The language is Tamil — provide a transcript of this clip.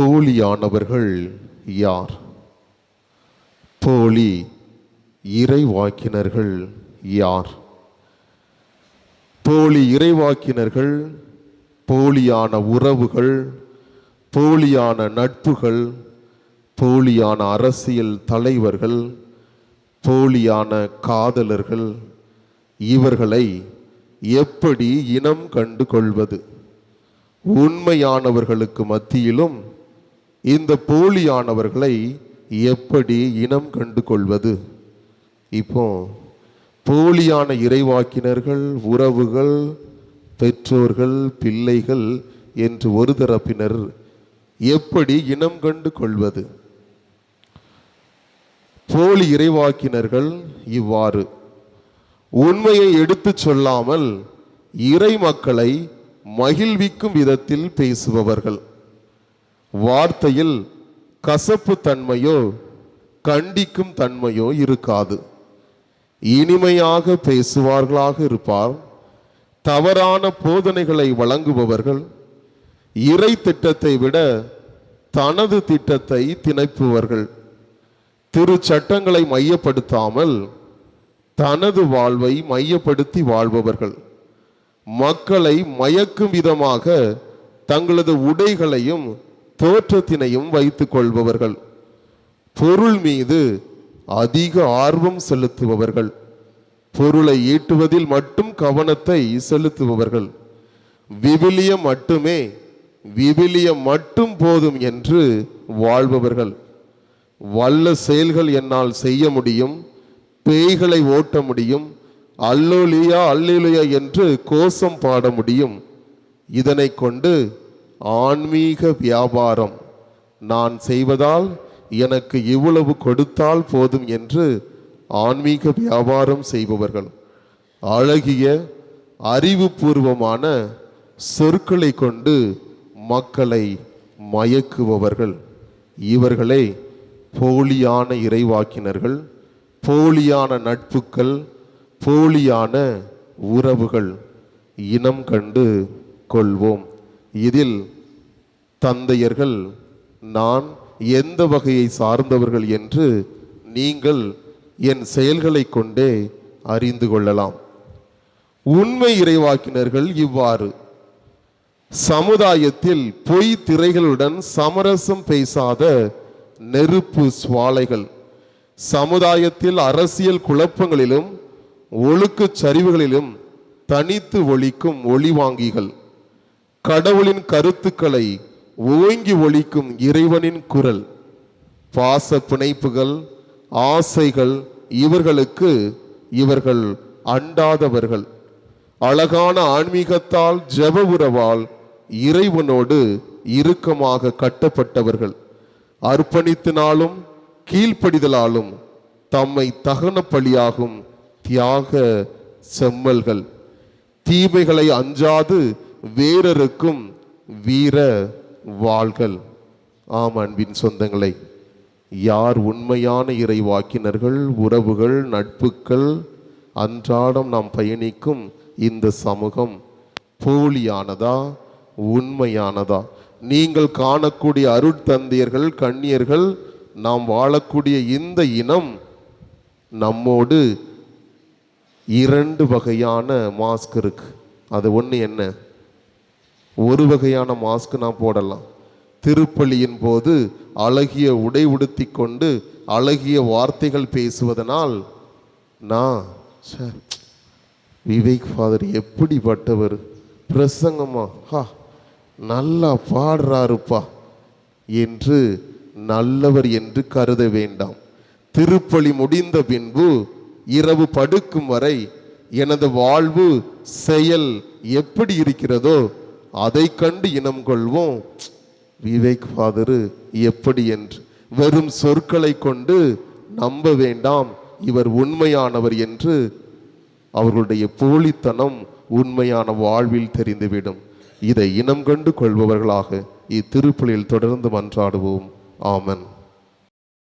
போலியானவர்கள் யார்? போலி இறைவாக்கினர்கள் யார்? போலி இறைவாக்கினர்கள் போலியான உறவுகள் போலியான நட்புகள் போலியான அரசியல் தலைவர்கள் போலியான காதலர்கள் இவர்களை எப்படி இனம் கண்டு கொள்வது உண்மையானவர்களுக்கு மத்தியிலும் இந்த போலியானவர்களை எப்படி இனம் கண்டு கொள்வது இப்போ போலியான இறைவாக்கினர்கள் உறவுகள் பெற்றோர்கள் பிள்ளைகள் என்று ஒரு தரப்பினர் எப்படி இனம் கண்டு கொள்வது போலி இறைவாக்கினர்கள் இவ்வாறு உண்மையை எடுத்துச் சொல்லாமல் இறை மக்களை மகிழ்விக்கும் விதத்தில் பேசுபவர்கள். வார்த்தையில் கசப்பு தன்மையோ கண்டிக்கும் தன்மையோ இருக்காது. இனிமையாக பேசுவார்களாக இருப்பார். தவறான போதனைகளை வழங்குபவர்கள் இறை திட்டத்தை விட தனது திட்டத்தை திணைப்புவர்கள். திரு சட்டங்களை மையப்படுத்தாமல் தனது வாழ்வை மையப்படுத்தி வாழ்பவர்கள். மக்களை மயக்கும் விதமாக தங்களது உடைகளையும் தோற்றத்தினையும் வைத்துக் கொள்பவர்கள். பொருள் மீது அதிக ஆர்வம் செலுத்துபவர்கள். பொருளை ஈட்டுவதில் மட்டும் கவனத்தை செலுத்துபவர்கள். விவிலியம் மட்டுமே விவிலியம் மட்டும் போதும் என்று வாழ்பவர்கள். வல்ல செயல்கள் என்னால் செய்ய முடியும் பேய்களை ஓட்ட முடியும் அல்லோலியா அல்லிலுயா என்று கோஷம் பாட முடியும். இதனை கொண்டு ஆன்மீக வியாபாரம். நான் செய்வதால் எனக்கு இவ்வளவு கொடுத்தால் போதும் என்று ஆன்மீக வியாபாரம் செய்பவர்கள். அழகிய அறிவுபூர்வமான சொற்களை கொண்டு மக்களை மயக்குபவர்கள். இவர்களே போலியான இறைவாக்கினர்கள் போலியான நட்புக்கள் போலியான உறவுகள். இனம் கண்டு கொள்வோம். இதில் தந்தையர்கள் நான் எந்த வகையை சார்ந்தவர்கள் என்று நீங்கள் என் செயல்களை கொண்டே அறிந்து கொள்ளலாம். உண்மை இறைவாக்கினர்கள் இவ்வாறு. சமுதாயத்தில் பொய் திரைகளுடன் சமரசம் பேசாத நெருப்பு சுவாலைகள். சமுதாயத்தில் அரசியல் குழப்பங்களிலும் ஒழுக்கச் சரிவுகளிலும் தனித்து ஒழிக்கும் ஒளிவாங்கிகள் கடவுளின் கருத்துக்களை ஓங்கி ஒழிக்கும் இறைவனின் குரல். பாச பிணைப்புகள் ஆசைகள் இவர்களுக்கு இவர்கள் அண்டாதவர்கள். அழகான ஆன்மீகத்தால் ஜப உறவால் இறைவனோடு இறுக்கமாக கட்டப்பட்டவர்கள். அர்ப்பணித்தினாலும் கீழ்ப்படிதலாலும் தம்மை தகன பலியாகும் தியாக செம்மல்கள் தீமைகளை அஞ்சாது வீரருக்கும் வீர வாள்கள் ஆம் அன்பின் சொந்தங்களை யார் உண்மையான இறைவாக்கினர்கள் உறவுகள் நட்புக்கள் அன்றாடம் நாம் பயணிக்கும் இந்த சமூகம் போலியானதா உண்மையானதா? நீங்கள் காணக்கூடிய அருட்தந்தையர்கள் கண்ணியர்கள் நாம் வாழக்கூடிய இந்த இனம் நம்மோடு இரண்டு வகையான மாஸ்க் இருக்கு. அது ஒன்று என்ன? ஒரு வகையான மாஸ்க் நான் போடலாம். திருப்பலியின் போது அழகிய உடை உடுத்தி கொண்டு அழகிய வார்த்தைகள் பேசுவதனால் நான் விவேக் ஃபாதர் எப்படிப்பட்டவர்? பிரசங்கமா? ஹா நல்லா பாடுறாருப்பா என்று நல்லவர் என்று கருத வேண்டாம். திருப்பலி முடிந்த பின்பு இரவு படுக்கும் வரை எனது வாழ்வு செயல் எப்படி இருக்கிறதோ அதை கண்டு இனம் கொள்வோம். விவேக் ஃபாதரு எப்படி என்று. வெறும் சொற்களை கொண்டு நம்ப வேண்டாம். இவர் உண்மையானவர் என்று. அவர்களுடைய போலித்தனம் உண்மையான வாழ்வில் தெரிந்துவிடும். இதை இனம் கண்டு கொள்பவர்களாக இத்திருப்பலில் தொடர்ந்து மன்றாடுவோம். ஆமன்.